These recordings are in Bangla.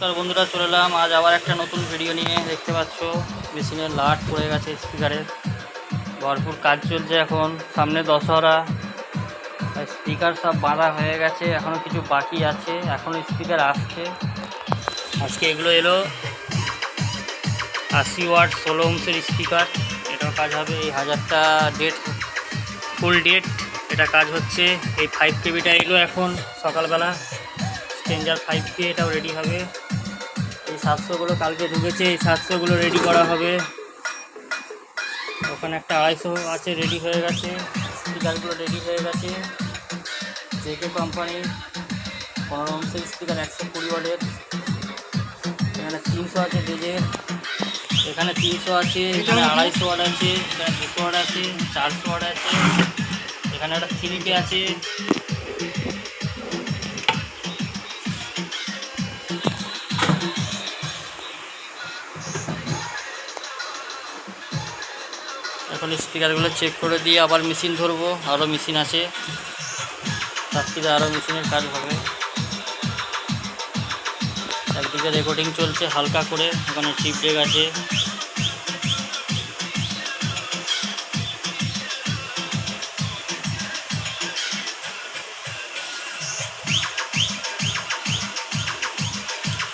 নমস্কার বন্ধুরা, চলে এলাম। আজ আবার একটা নতুন ভিডিও নিয়ে, দেখতে পাচ্ছ? মেশিনের লাট পড়ে গেছে স্পিকারের ভরপুর কাজ চলছে এখন। সামনে দশহরা। স্পিকার সব বাঁধা হয়ে গেছে এখনও কিছু বাকি আছে। এখনও স্পিকার আসছে। আজকে এগুলো এলো আশি ওয়াট ষোলো অংশের স্পিকার এটাও কাজ হবে। এই হাজারটা ডেট ফুল ডেট এটা কাজ হচ্ছে। এই ফাইভ কেবিটা এলো এখন সকালবেলা। স্ট্রেঞ্জার ফাইভ কে এটাও রেডি হবে। এই সাতশোগুলো কালকে ঢুকেছে, এই সাতশোগুলো রেডি করা হবে। ওখানে একটা আড়াইশো আছে রেডি হয়ে গেছে। স্পিকারগুলো রেডি হয়ে গেছে। জেকে কোম্পানির পনেরো অংশের স্পিকার একশো কুড়ি ওয়াটের। এখানে তিনশো আছে ডেজের এখানে তিনশো আছে, এখানে আড়াইশো ওয়াট আছে, এখানে দুশো ওয়াট আছে, চারশো ওয়াট আছে। এখানে একটা থ্রি কে আছে। এখন স্পিকারগুলো চেক করে দিয়ে আবার মেশিন ধরবো। আরও মেশিন আছে। তার থেকে আরও মেশিনের কাজ হবে। একদিকে রেকর্ডিং চলছে হালকা করে, ওখানে চিপ ডেক আছে।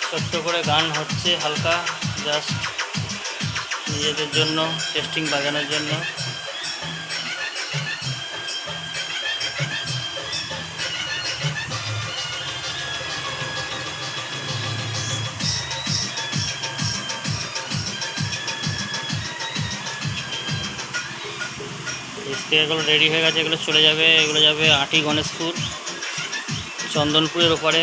ছোট্ট করে গান হচ্ছে হালকা জাস্ট নিজেদের জন্য টেস্টিং বাজানোর জন্য। স্প্রেগুলো রেডি হয়ে গেছে, এগুলো চলে যাবে, এগুলো যাবে আটি গণেশপুর চন্দনপুরের ওপারে।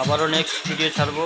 আবারও নেক্সট ভিডিও ছাড়বো।